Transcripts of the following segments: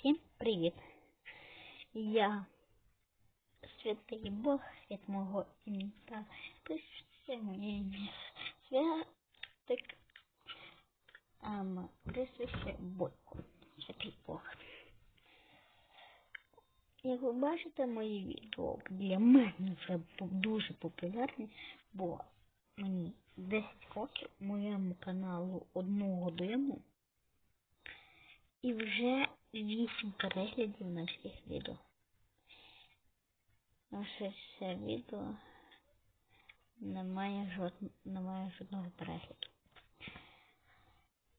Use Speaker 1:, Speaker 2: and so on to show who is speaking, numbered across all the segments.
Speaker 1: Всім привіт! Я святий Бог від мого ім'я. Ім'я Святик. Ем, прізвище Бойко. Святий Бог. Як ви бачите, мої відео для мене вже дуже популярні, бо мені 10 років моєму каналу одну годину. І вже 8 переглядів на всіх відео. Наше все відео немає, жод... немає жодного перегляду.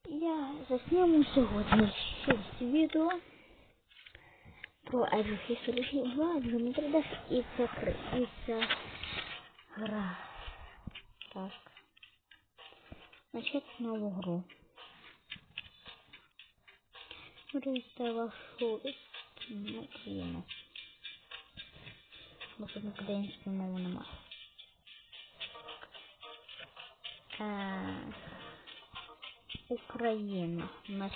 Speaker 1: Я засніму сьогодні 6 відео про Age History 2, Geometry Dash і це, і це гра. Так. Начать нову гру. Вивести вашу ну, країну. Бо тут української мови нема. Україна на.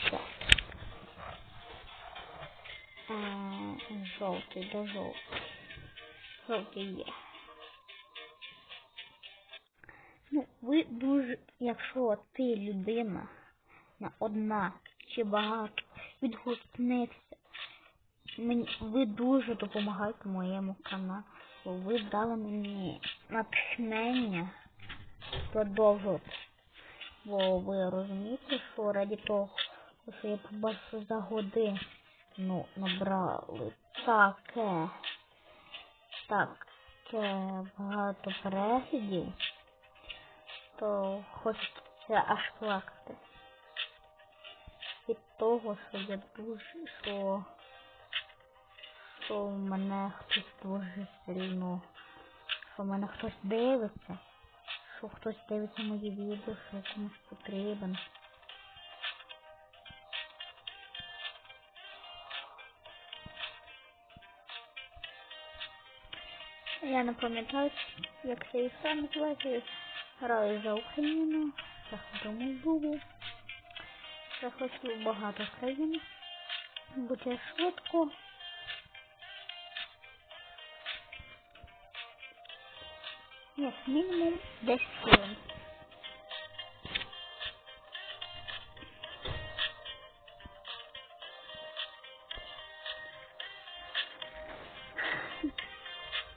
Speaker 1: Е, жовтий, до жовтий. Жовтий є. Ну, ви дуже, якщо ти людина на одна чи багато відгукнеться. Мені ви дуже допомагаєте моєму каналу. Ви дали мені натхнення продовжувати. Бо ви розумієте, що раді того, що я побачив за годину ну, набрали таке таке багато переглядів, то хочеться аж плакати від того, що я дуже, що, що мене хтось дуже сильно, що мене хтось дивиться, що хтось дивиться мої відео, що комусь потрібен. Я не пам'ятаю, як це і сам називається. Граю за Україну, за Молдову. Я хочу багато країн. Буде швидко. Як мінімум 10 хвилин.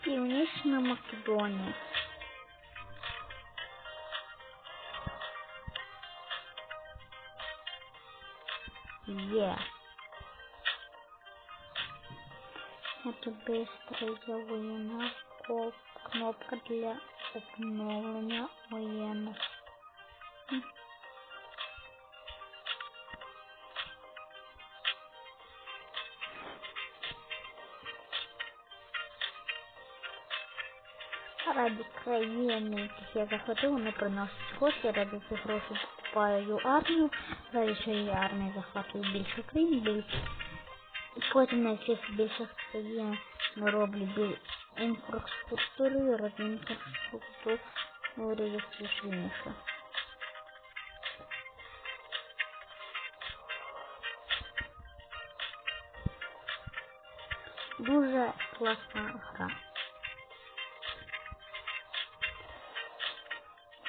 Speaker 1: Північна Македонія. Є. Это быстрая военная кнопка для обновления военных. Ради країни, яких я захватив, вони приносять гроші, ради цих грошей покупаю армію, ради цієї армії захватую більше країн, більше. Потім на цих більших країн ми роблю інфраструктуру, ради інфраструктури є сильніше. Дуже класна гра.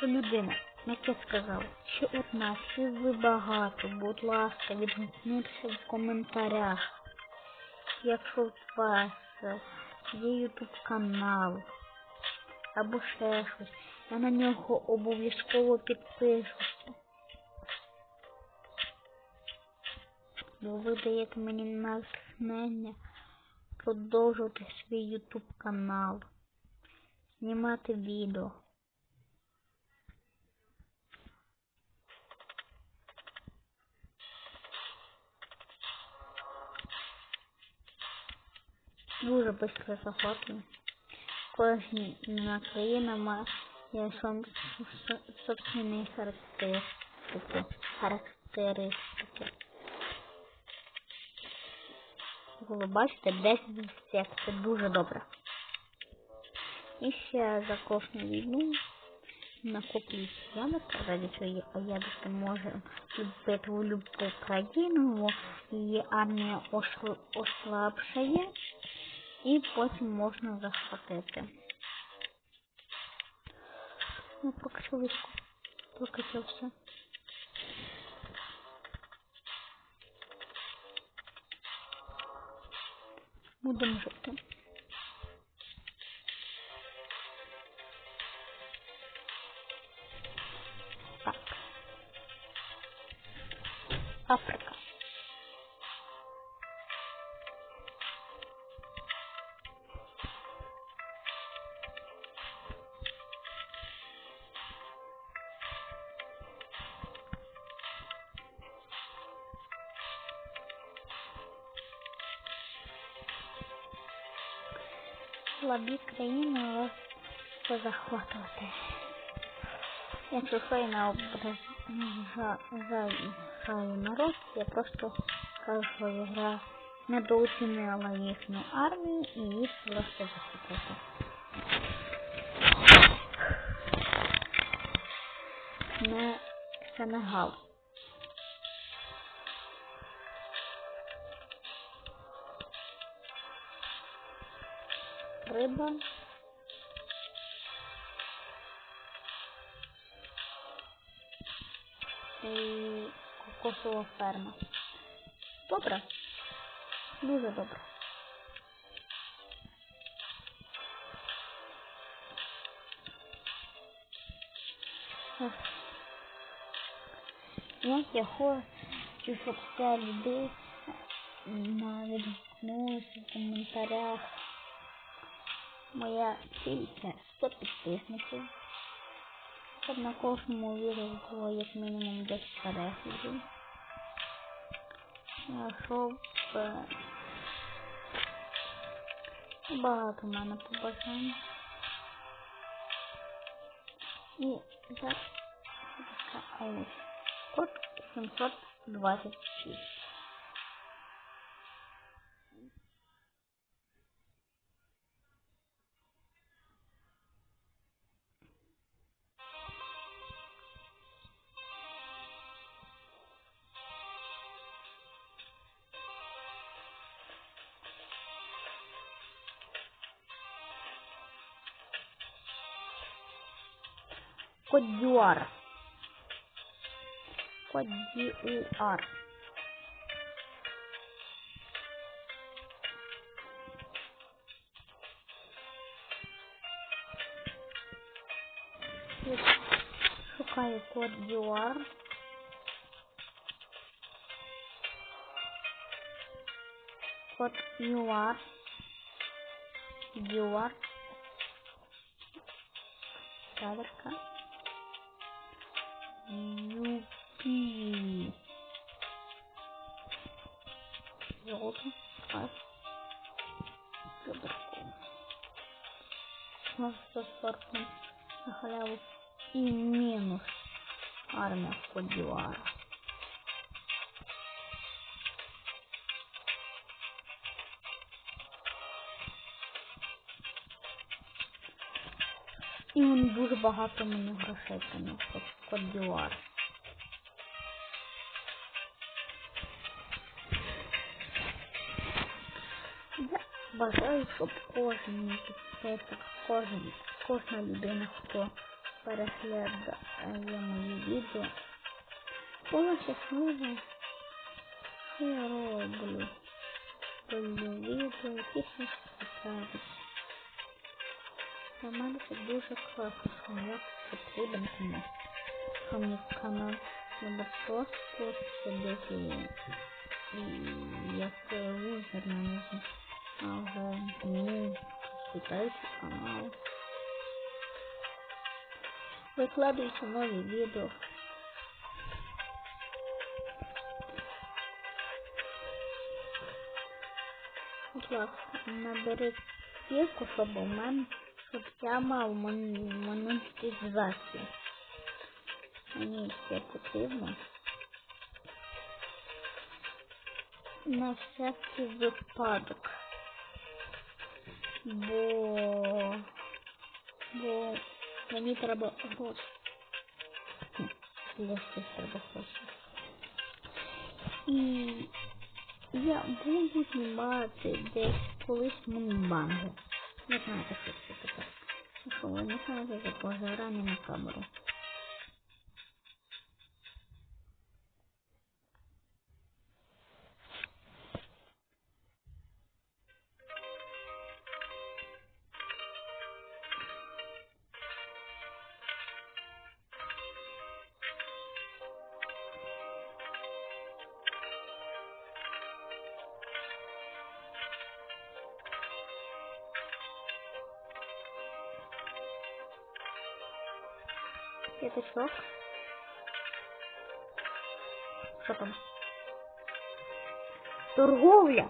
Speaker 1: Людина, як я сказав, що одна, чи ви багато, будь ласка, відгукніться в коментарях. Якщо у вас є ютуб канал або ще щось, я на нього обов'язково підпишуся. Бо ви даєте мені натхнення продовжувати свій ютуб канал, знімати відео. Дуже швидко захоплює. Кожна країна має собственні характеристики. характеристики. Ви бачите, 10 всіх, це дуже добре. І ще за кожну війну накоплюють ядерка, ради чого ядерка може вступити в любу країну, її армія осл- ослабшає, і потім можна захватити. Ну, поки що військо. Поки що все. Будемо жити. Так. Африка. Слабі країни вас позахватувати. Якщо не ображаю народ, я просто кажу, що ігра недооцінила їхню армію і їх просто захопити. Не Сенегал. Риба. І кокосова ферма. Добре? Дуже добре. Як я хочу, щоб ця людей відгукнулися в коментарях. Моя ціль це 100 підписників. Щоб на кожному відео було як мінімум 10 переглядів. А Щоб е, багато в мене побажань. І зараз ось код 726. Код ЮАР. Код ЮАР. Шукаю код ЮАР. Код ЮАР. ЮАР. Кадрка. Золото. Кадрку. На 140 на халяву. И минус армия Кодюара. І він дуже багато мені грошей приносить Кодюар. Бажаю, щоб кожен кожен, кожна людина, хто переглядає мої відео, була щаслива, я роблю. Відео, щось цікавить. Для мене це дуже класно, що я потрібен. Що мій канал не просто сидити і як лузер на нього, а вже мій читаючий канал. Викладаючи нові відео. Будь ласка, набери стільки, щоб у мене, щоб я мав мон- монетизацію. Мені це потрібно. На всякий випадок. Бо... Бо Мені треба гроші. Для треба гроші. І я буду знімати десь колись мунбангу. Не знаю, як це таке. Не знаєте, це позирання на камеру. П'ятачок. Що там? Торговля.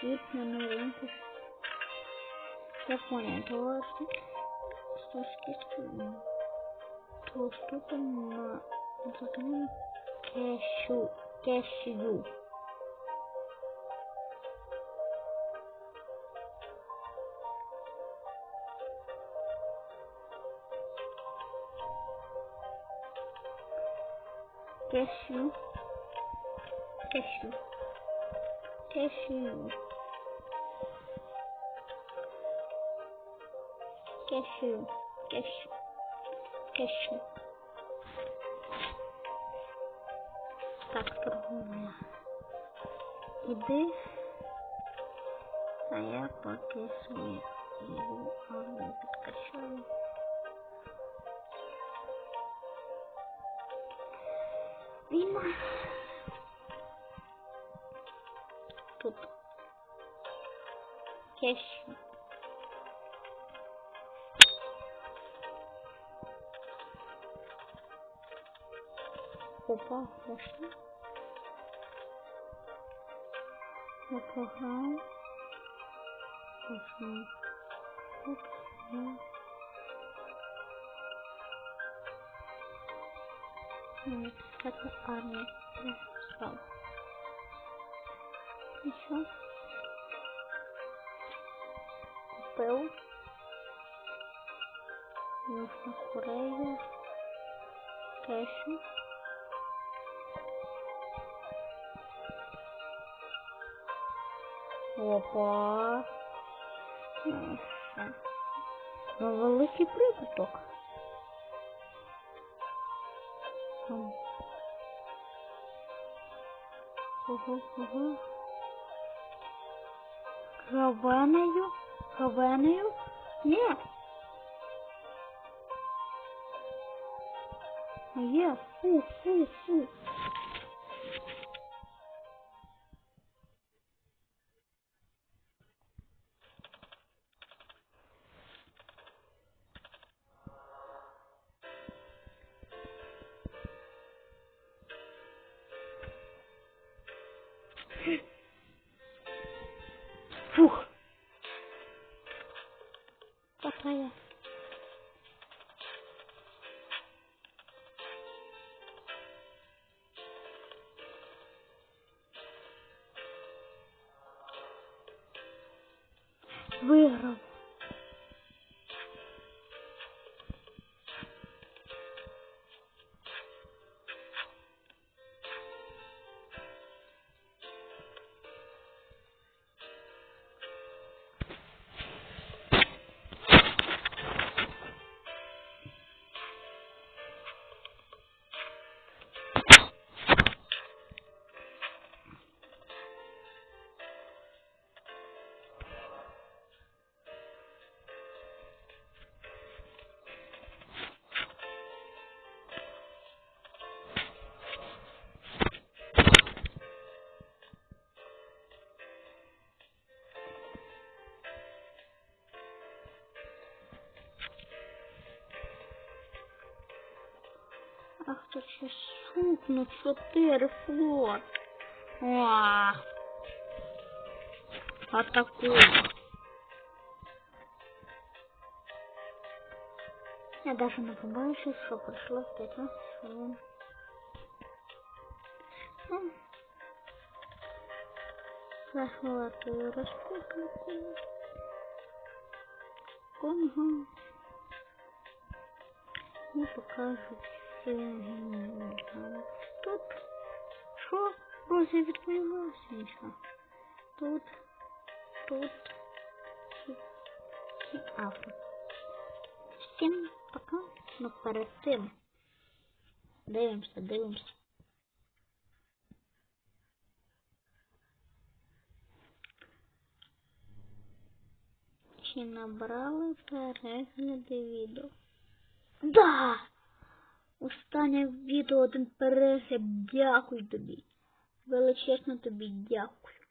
Speaker 1: Кіт на новинку. Я понял, то что скидки. То что там на кэшу кэшу. Кэшу. Кэшу. Кэшу. Кэшу. Кэшу. Кэшу. Так, торговля. Іди. А я поки свою vimos tudo. Que é Opa, mostra. Macarrão. Macarrão. Нет, это армия. Спал. Еще. Купил. Нужно курею. Кешу. Опа. Ну, великий прибуток. Ого, ого. Равенею? Равенею? Ні. Є. Фу, фу, фу. Выиграл. Ах ти ще сукну, чотири флот. Ах. Атакуй. Я даже не побачив, що пройшло 15 хвилин. Ну, Захватую республіку. Конго. І покажу там. Тут. Що? Рози відповілося нічого. Тут. Тут. І, Африка. Всім пока. Ну перед тим. Дивимося, дивимося. Чи набрали перегляди відео? Да! Останнє відео один перегляд. Дякую тобі. Величезно тобі дякую.